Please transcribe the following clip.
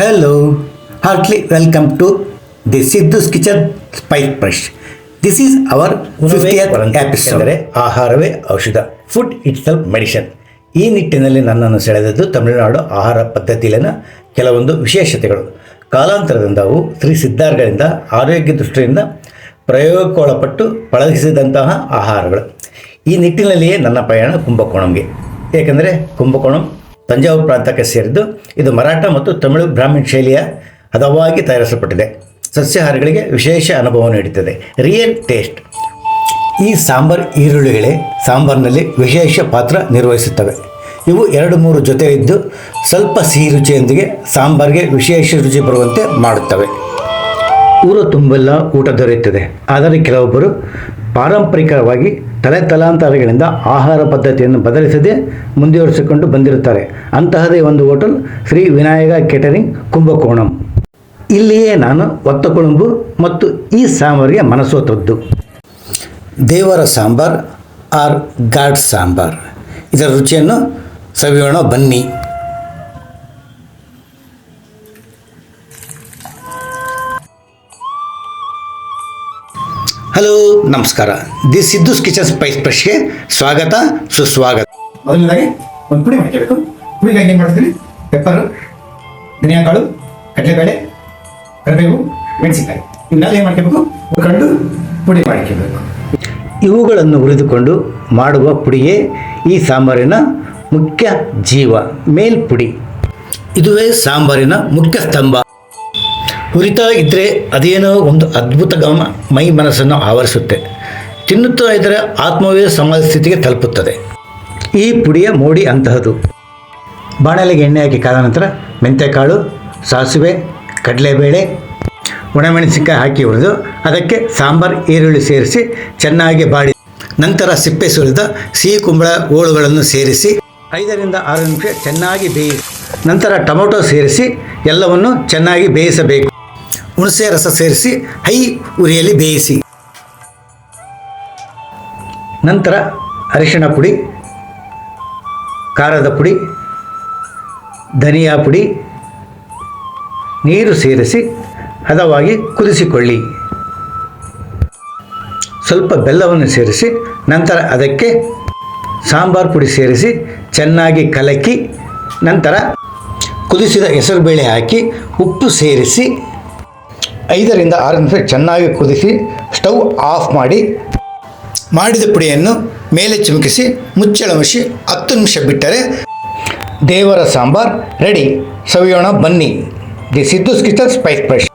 Hello, heartly welcome to the Siddhu kitchen spice brush this is our 50th episode. ಎಂದರೆ ಆಹಾರವೇ ಔಷಧ food it's medicine ಈ ನಿಟ್ಟಿನಲ್ಲಿ ನನ್ನನ್ನು ಸೆಳೆದದ್ದು ತಮಿಳುನಾಡು ಆಹಾರ ಪದ್ಧತಿಯಲ್ಲಿನ ಕೆಲವೊಂದು ವಿಶೇಷತೆಗಳು. ಕಾಲಾಂತರದಿಂದ ಅವು ಶ್ರೀ ಸಿದ್ಧಾರ್ಗಳಿಂದ ಆರೋಗ್ಯ ದೃಷ್ಟಿಯಿಂದ ಪ್ರಯೋಗಕ್ಕೊಳಪಟ್ಟು ಪಳಗಿಸಿದಂತಹ ಆಹಾರಗಳು. ಈ ನಿಟ್ಟಿನಲ್ಲಿಯೇ ನನ್ನ ಪ್ರಯಾಣ ಕುಂಭಕೋಣಂಗೆ. ಏಕೆಂದರೆ ಕುಂಭಕೋಣಂ ತಂಜಾವೂರು ಪ್ರಾಂತಕ್ಕೆ ಸೇರಿದ್ದು ಇದು ಮರಾಠ ಮತ್ತು ತಮಿಳು ಬ್ರಾಹ್ಮಣ ಶೈಲಿಯ ಹದವಾಗಿ ತಯಾರಿಸಲ್ಪಟ್ಟಿದೆ. ಸಸ್ಯಾಹಾರಿಗಳಿಗೆ ವಿಶೇಷ ಅನುಭವ ನೀಡುತ್ತದೆ. ರಿಯಲ್ ಟೇಸ್ಟ್ ಈ ಸಾಂಬಾರ್ ಈರುಳ್ಳಿಗಳೇ ಸಾಂಬಾರಿನಲ್ಲಿ ವಿಶೇಷ ಪಾತ್ರ ನಿರ್ವಹಿಸುತ್ತವೆ. ಇವು ಎರಡು ಮೂರು ಜೊತೆ ಇದ್ದು ಸ್ವಲ್ಪ ಸಿಹಿ ರುಚಿಯೊಂದಿಗೆ ಸಾಂಬಾರಿಗೆ ವಿಶೇಷ ರುಚಿ ಬರುವಂತೆ ಮಾಡುತ್ತವೆ. ಊರು ತುಂಬೆಲ್ಲ ಊಟ ದೊರೆಯುತ್ತದೆ. ಆದರೆ ಕೆಲವೊಬ್ಬರು ಪಾರಂಪರಿಕವಾಗಿ ತಲೆ ತಲಾಂತರಗಳಿಂದ ಆಹಾರ ಪದ್ಧತಿಯನ್ನು ಬದಲಿಸದೆ ಮುಂದುವರಿಸಿಕೊಂಡು ಬಂದಿರುತ್ತಾರೆ. ಅಂತಹದೇ ಒಂದು ಹೋಟೆಲ್ ಶ್ರೀ ವಿನಾಯಕ ಕೆಟರಿಂಗ್ ಕುಂಭಕೋಣಂ. ಇಲ್ಲಿಯೇ ನಾನು ಒತ್ತ ಕುಳುಂಬು ಮತ್ತು ಈ ಸಾಂಬಾರಿಗೆ ಮನಸೋತದ್ದು ದೇವರ ಸಾಂಬಾರ್ ಆರ್ ಗಾಡ್ ಸಾಂಬಾರ್. ಇದರ ರುಚಿಯನ್ನು ಸವಿಯೋಣ ಬನ್ನಿ. ಹಲೋ ನಮಸ್ಕಾರ. ದಿ ಸಿದ್ದುಸ್ ಕಿಚನ್ ಸ್ಪೈಸ್ ಬ್ರಷ್ಗೆ ಸ್ವಾಗತ ಸುಸ್ವಾಗತ. ಮೊದಲನೇದಾಗಿ ಒಂದು ಪುಡಿ ಮಾಡ್ಕೋಬೇಕು ಪುಡಿಗಾಗಿ ಏನು ಮಾಡ್ತೀವಿ ಪೆಪ್ಪರು ಧನಿಯಾ ಕಾಳು ಕಡಲೆಬೇಳೆ ಕರಿಬೇವು ಮೆಣಸಿನಕಾಯಿ. ಇವನ್ನೆಲ್ಲ ಏನು ಮಾಡ್ಕೋಬೇಕು ಕಂಡು ಪುಡಿ ಮಾಡ್ಕೋಬೇಕು ಇವುಗಳನ್ನು ಹುರಿದುಕೊಂಡು ಮಾಡುವ ಪುಡಿಯೇ ಈ ಸಾಂಬಾರಿನ ಮುಖ್ಯ ಜೀವ ಮೇಲ್ಪುಡಿ. ಇದುವೇ ಸಾಂಬಾರಿನ ಮುಖ್ಯ ಸ್ತಂಭ. ಹುರಿತಾ ಇದ್ದರೆ ಅದೇನೋ ಒಂದು ಅದ್ಭುತ ಗಮ ಮೈ ಮನಸ್ಸನ್ನು ಆವರಿಸುತ್ತೆ. ತಿನ್ನುತ್ತಾ ಇದ್ದರೆ ಆತ್ಮವೇ ಸಮಾಜ ಸ್ಥಿತಿಗೆ ತಲುಪುತ್ತದೆ. ಈ ಪುಡಿಯ ಮೋಡಿ ಅಂತಹದು. ಬಾಣಲೆಗೆ ಎಣ್ಣೆ ಹಾಕಿ ಕಾದ ನಂತರ ಮೆಂತ್ಯಕಾಳು ಸಾಸಿವೆ, ಕಡಲೆಬೇಳೆ, ಒಣಮೆಣಸಿನಕಾಯಿ ಹಾಕಿ ಹುರಿದು ಅದಕ್ಕೆ ಸಾಂಬಾರ್, ಈರುಳ್ಳಿ ಸೇರಿಸಿ ಚೆನ್ನಾಗಿ ಬಾಡಿ ನಂತರ ಸಿಪ್ಪೆ ಸುರಿದ ಸಿಹಿ ಕುಂಬಳ ಓಳುಗಳನ್ನು ಸೇರಿಸಿ ಐದರಿಂದ ಆರು ನಿಮಿಷ ಚೆನ್ನಾಗಿ ಬೇಯಿಸಿ ನಂತರ ಟೊಮೊಟೊ ಸೇರಿಸಿ ಎಲ್ಲವನ್ನು ಚೆನ್ನಾಗಿ ಬೇಯಿಸಬೇಕು. ಹುಣಸೆ ರಸ ಸೇರಿಸಿ ಹೈ ಉರಿಯಲ್ಲಿ ಬೇಯಿಸಿ. ನಂತರ ಅರಿಶಿಣ ಪುಡಿ, ಖಾರದ ಪುಡಿ, ಧನಿಯಾ ಪುಡಿ, ನೀರು ಸೇರಿಸಿ ಹದವಾಗಿ ಕುದಿಸಿಕೊಳ್ಳಿ. ಸ್ವಲ್ಪ ಬೆಲ್ಲವನ್ನು ಸೇರಿಸಿ ನಂತರ ಅದಕ್ಕೆ ಸಾಂಬಾರು ಪುಡಿ ಸೇರಿಸಿ ಚೆನ್ನಾಗಿ ಕಲಕಿ ನಂತರ ಕುದಿಸಿದ ಹೆಸರುಬೇಳೆ ಹಾಕಿ ಉಪ್ಪು ಸೇರಿಸಿ ಐದರಿಂದ ಆರು ನಿಮಿಷ ಚೆನ್ನಾಗಿ ಕುದಿಸಿ, ಸ್ಟವ್ ಆಫ್ ಮಾಡಿ, ಮಾಡಿದ ಪುಡಿಯನ್ನು ಮೇಲೆ ಚಿಮುಕಿಸಿ, ಮುಚ್ಚಳ ಮುಚ್ಚಿ ಹತ್ತು ನಿಮಿಷ ಬಿಟ್ಟರೆ ದೇವರ ಸಾಂಬಾರ್ ರೆಡಿ. ಸವಿಯೋಣ ಬನ್ನಿ. The Siddhu kitchen spice brush.